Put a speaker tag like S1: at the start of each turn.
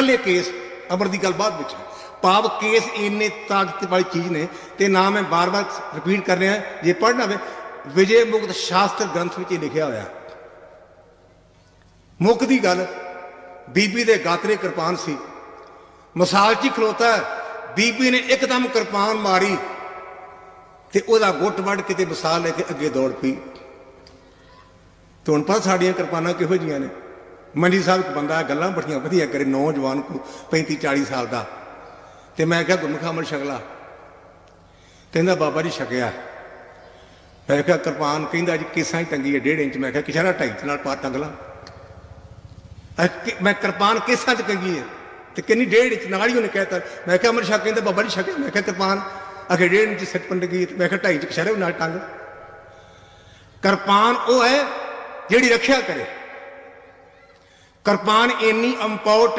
S1: ਕੱਲੇ ਕੇਸ, ਅਮਰ ਦੀ ਗੱਲ ਬਾਅਦ ਵਿੱਚ ਹੈ। ਭਾਵ ਕੇਸ ਇੰਨੇ ਤਾਕਤ ਵਾਲੀ ਚੀਜ਼ ਨੇ ਤੇ ਨਾ ਮੈਂ ਬਾਰ-ਬਾਰ ਰਿਪੀਟ ਕਰ ਰਿਹਾ, ਜੇ ਪੜ੍ਹਨਾ ਹੋਵੇ, ਵਿਜੇ ਮੁਕਤ ਸ਼ਾਸਤਰ ਗ੍ਰੰਥ ਵਿੱਚ ਇਹ ਲਿਖਿਆ ਹੋਇਆ। ਮੁੱਖ ਦੀ ਗੱਲ, ਬੀਬੀ ਦੇ ਗਾਤਰੇ ਕਿਰਪਾਨ ਸੀ। ਮਸਾਲ 'ਚ ਹੀ ਖਲੋਤਾ ਬੀਬੀ ਨੇ ਇੱਕਦਮ ਕਿਰਪਾਨ ਮਾਰੀ ਤੇ ਉਹਦਾ ਗੁੱਟ ਵੱਢ ਕੇ ਤੇ ਮਿਸਾਲ ਲੈ ਕੇ ਅੱਗੇ ਦੌੜ ਪਈ। ਤੁਹਾਨੂੰ ਪਤਾ ਸਾਡੀਆਂ ਕਿਰਪਾਨਾਂ ਕਿਹੋ ਜੀਆਂ ਨੇ? ਮੰਡੀ ਸਾਹਿਬ ਇੱਕ ਬੰਦਾ, ਗੱਲਾਂ ਬੜੀਆਂ ਵਧੀਆ ਕਰੇ ਨੌਜਵਾਨ ਕੋ 35 40 ਸਾਲ ਦਾ। ਤੇ ਮੈਂ ਕਿਹਾ, ਗੁਰਮੁਖ ਅਮਰ ਛਕਲਾ। ਕਹਿੰਦਾ, ਬਾਬਾ ਜੀ ਛਕਿਆ। ਮੈਂ ਕਿਹਾ, ਕਿਰਪਾਨ ਕਹਿੰਦਾ ਜੀ, ਕਿਸਾਂ ਹੀ ਟੰਗੀ ਹੈ ਡੇਢ ਇੰਚ। ਮੈਂ ਕਿਹਾ, ਕਿਸ਼ਾਰਾ ਢਾਈ ਇੰਚ ਨਾਲ ਪਾ ਟੰਗ ਲਾ ਮੈਂ ਕਿਰਪਾਨ ਕਿਸਾਂ ਚ ਟੰਗੀ ਹੈ ਤੇ ਕਿੰਨੀ ਡੇਢ ਇੰਚ ਨਾਲ ਹੀ ਉਹਨੇ ਕਹਿਤਾ। ਮੈਂ ਕਿਹਾ, ਅਮਰ ਛਕ, ਕਹਿੰਦਾ, ਬਾਬਾ ਜੀ ਛਕਿਆ। ਮੈਂ ਕਿਹਾ, ਕਿਰਪਾਨ, ਅਖੇ ਡੇਢ ਇੰਚ ਸਿੱਟ ਪੰਡਗੀ ਮੈਂ ਕਿਹਾ, ਢਾਈ 'ਚ ਕਿਸ਼ਾਰੇ ਨਾਲ ਟੰਗ। ਕਿਰਪਾਨ ਉਹ ਹੈ ਜਿਹੜੀ ਰੱਖਿਆ ਕਰੇ। ਕਿਰਪਾਨ ਇੰਨੀ ਇੰਪੋਰਟ